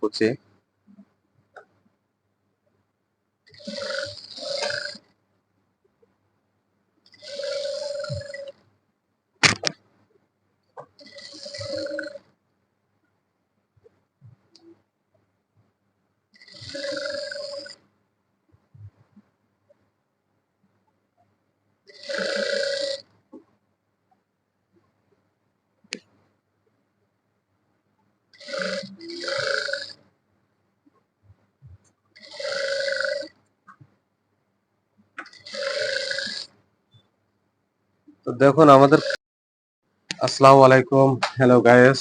কুচি দেখুন, আমাদের আসসালামু আলাইকুম। হ্যালো গাইস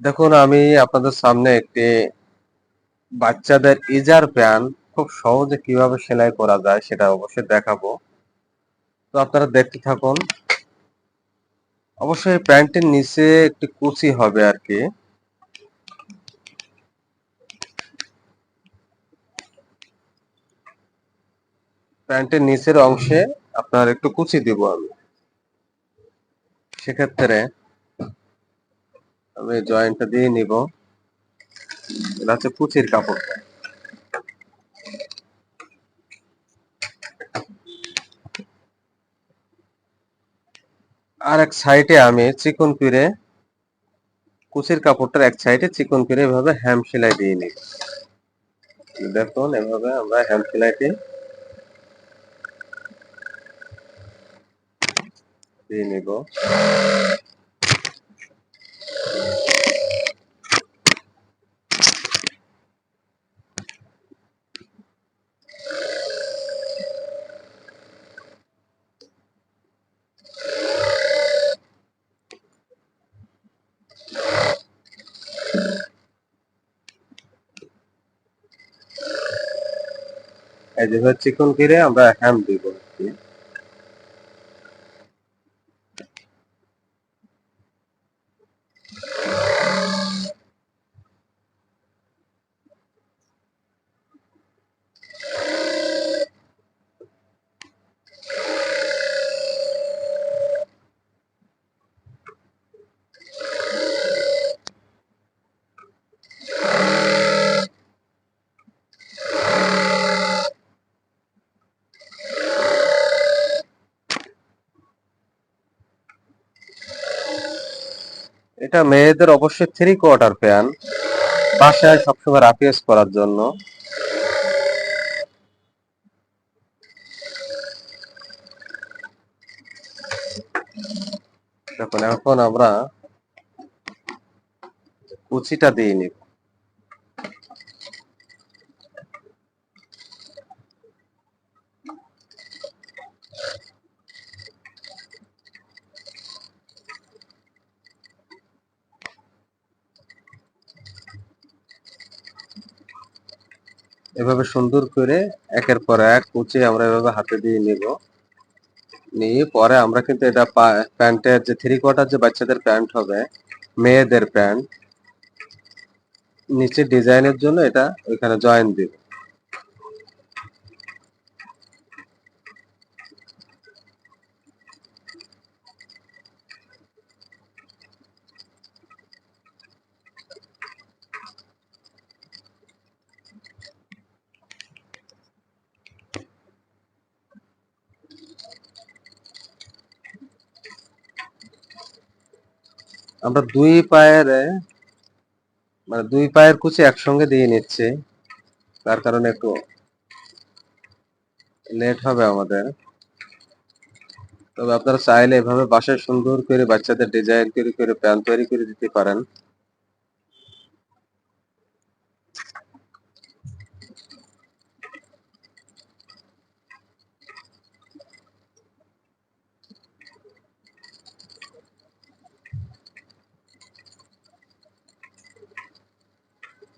দেখুন, আমি আপনাদের সামনে একটি বাচ্চাদের ইজার প্যান খুব সহজে কীভাবে সেলাই করা যায় সেটা অবশ্যই দেখাবো। তো আপনারা দেখতে থাকুন। অবশ্যই প্যান্টের নিচে একটি কুচি হবে আর কি। প্যান্টের নিচের অংশে আপনার একটু কুচি দিব আমি। সেক্ষেত্রে আমি জয়েন্টটা দিয়ে নিব। এটা হচ্ছে কুচির কাপড়টা আর এক সাইডে আমি চিকন পিড়ে কুচির কাপড়টার এক সাইডে চিকন পিরে এভাবে হ্যাম সেলাই দিয়ে নিব। দেখুন, এভাবে আমরা হ্যাম সেলাইটি দিয়ে নিব এই যেভাবে চিকন করে আমরা হ্যাম দিব। এটা মেয়েদের অবশ্যই থ্রি কোয়ার্টার প্যান্ট বাসায় সবসময় রাফিয়াস করার জন্য। দেখুন, এখন আমরা কুচিটা দিয়ে নিব। এভাবে সুন্দর করে একের পর এক কুচি আমরা এভাবে হাতে দিয়ে নিব। নিয়ে পরে আমরা কিন্তু এটা প্যান্টের যে থ্রি কোয়ার্টার যে বাচ্চাদের প্যান্ট হবে, মেয়েদের প্যান্ট নিচে ডিজাইনের জন্য এটা ওইখানে জয়েন দিব। আমরা দুই পায়ের মানে দুই পায়ের কুচি একসঙ্গে দিয়ে নিচ্ছি। তার কারণে একটু লেট হবে আমাদের। তবে আপনারা চাইলে এভাবে বাসায় সুন্দর করে বাচ্চাদের ডিজাইন করে করে প্যান্ট তৈরি করে দিতে পারেন।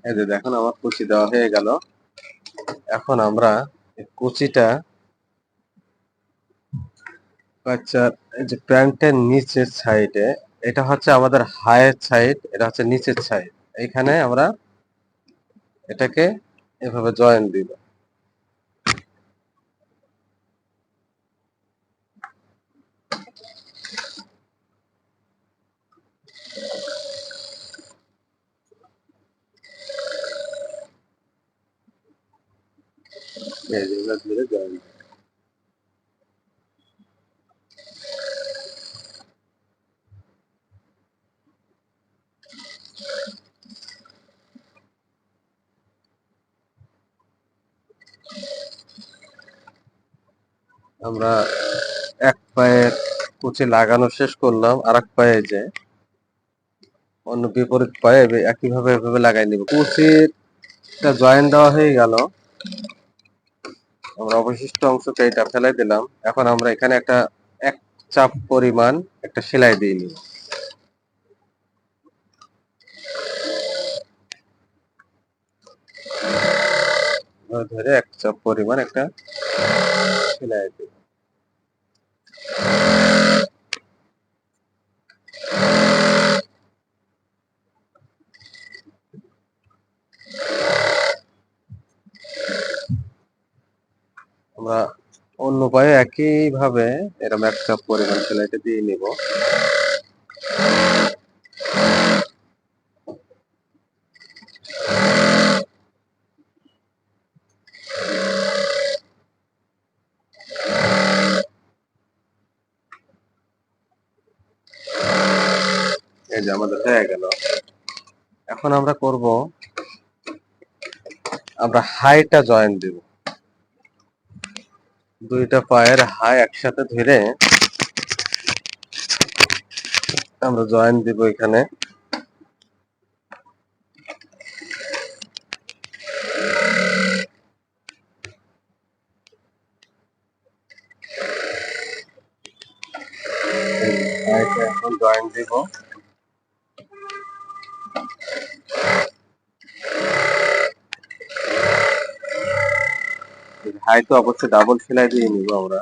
এই যে দেখুন আমার কুচি দেওয়া হয়ে গেল। এখন আমরা কুচিটা বাচ্চার যে প্যান্টের নিচের সাইডে, এটা হচ্ছে আমাদের হায়ের সাইড, এটা হচ্ছে নিচের সাইড। এইখানে আমরা এটাকে এভাবে জয়েন দিব। আমরা এক পায়ের কুচি লাগানো শেষ করলাম আর এক পায়ে যে অন্য বিপরীত পায়ে একইভাবে এভাবে লাগাই নিব। কুচিটা জয়েন দেওয়া হয়ে গেল। আমরা অবশিষ্ট অংশকে এটা ফেলাই দিলাম। এখন আমরা এখানে একটা এক চাপ পরিমাণ একটা সেলাই দিয়ে নিই। ধরে এক চাপ পরিমাণ একটা সেলাই দিই আমরা অন্য পায়ে একই ভাবে এরকম এক চাপ পরিমাণ সেলাইটা দিয়ে নিব। আমাদের হয়ে গেল। এখন আমরা করব, আমরা হাইটা জয়েন দিব। দুইটা পায়ের হাই একসাথে ধরে আমরা জয়েন দিব এখানে। হাইটা এখন জয়েন দিব। হাই তো অবশ্যই ডাবল সেলাই দিয়ে নিব আমরা।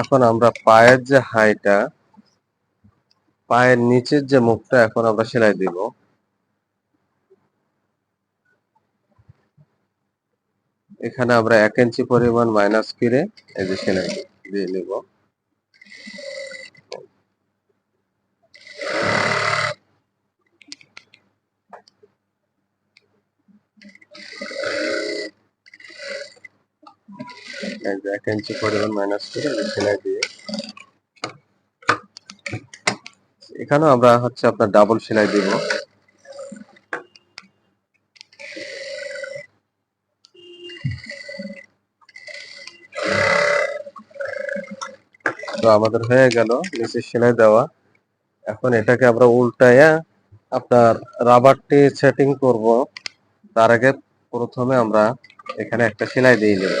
এখন আমরা পায়ের যে হাইটা, পায়ের নিচের যে মুখটা এখন আমরা সেলাই দিব। এখানে আমরা এক ইঞ্চি পরিমাণ মাইনাস করে এই যে সেলাই দিয়ে নিব। এক ইঞ্চি পরিমাণ মাইনাস সেলাই দিয়ে। এখানেও আমরা হচ্ছে আপনার ডাবল সেলাই দিব। তো আমাদের হয়ে গেল নিচে সেলাই দেওয়া। এখন এটাকে আমরা উল্টাইয়া আপনার রাবারটি সেটিং করব। তার আগে প্রথমে আমরা এখানে একটা সেলাই দিয়ে নেব।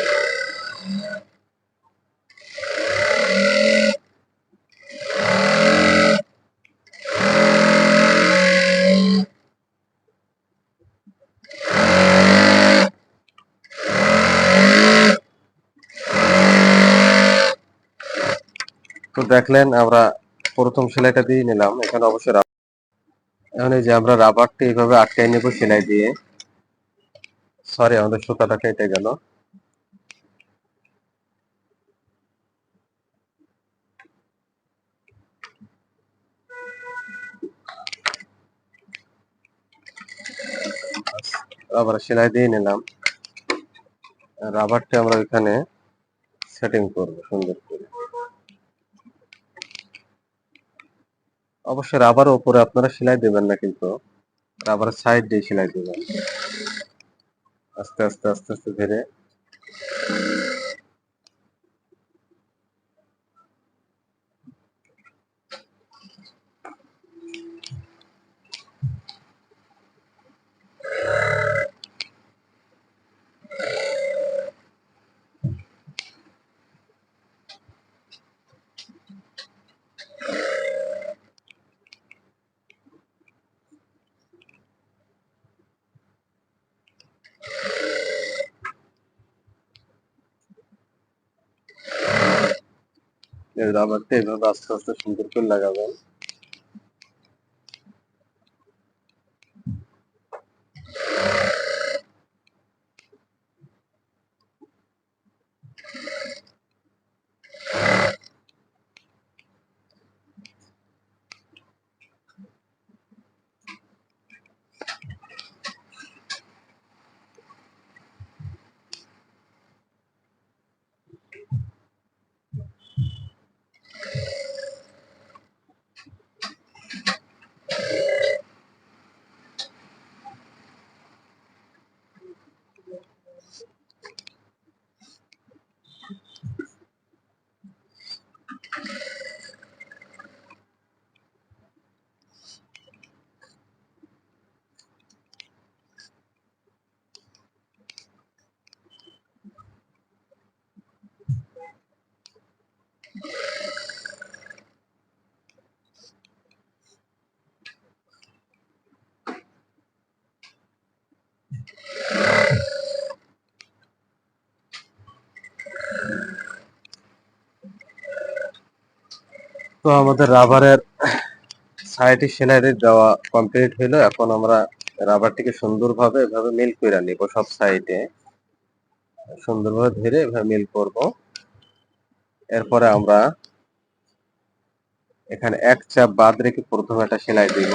দেখলেন, আমরা প্রথম সেলাইটা দিয়ে নিলাম। এখানে অবশ্যই এখন এই যে আমরা রাবারটি এইভাবে আটকাই নেব সেলাই দিয়ে। সরি আমাদের সুতাটা কেটে গেল। আবার সেলাই দিয়ে নিলাম। রাবারটা আমরা এখানে সেটিং করব সুন্দর করে। অবশ্যই রাবার উপরে আপনারা সেলাই দেবেন না কিন্তু। রাবার সাইড দিয়ে সেলাই দেবেন। আস্তে আস্তে আস্তে আস্তে ধীরে। এই রাবারটা আস্তে আস্তে সুন্দর করে লাগাবেন। তো আমাদের রাবারের সাইডে সেলাই দেওয়া কমপ্লিট হইল। এখন আমরা রাবারটিকে সুন্দরভাবে এভাবে মিল করে নিব সব সাইডে। সুন্দরভাবে ধরে এভাবে মিল করব। এরপরে আমরা এখানে এক চাপ বাদ রেখে প্রথমে একটা সেলাই দিব।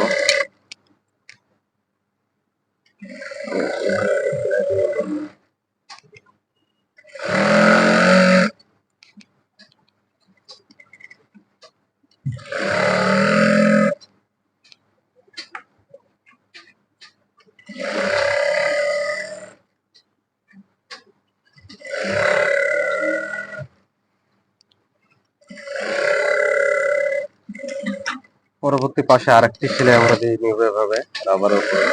পরবর্তী পাশে আরেকটি সেলাই আমরা দিয়ে নিব এভাবে, রাবারের উপরে।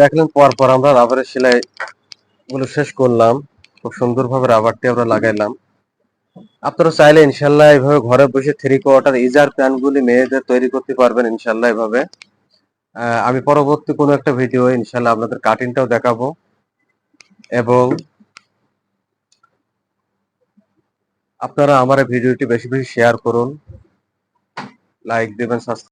দেখলেন পর পর আমরা রাবারের সেলাই গুলো শেষ করলাম। খুব সুন্দরভাবে রাবারটি আমরা লাগাইলাম। আপনারা চাইলে ইনশাল্লাহ এইভাবে ঘরে বসে থ্রি কোয়ার্টার ইজার প্যান্ট গুলি মেয়েদের তৈরি করতে পারবেন ইনশাল্লাহ এভাবে আমি পরবর্তী কোনো একটা ভিডিও ইনশাল্লাহ আপনাদের কাটিংটাও দেখাবো। এবং আপনারা আমার ভিডিওটি বেশি বেশি শেয়ার করুন। লাইক দেবেন সাবস্ক্রাইব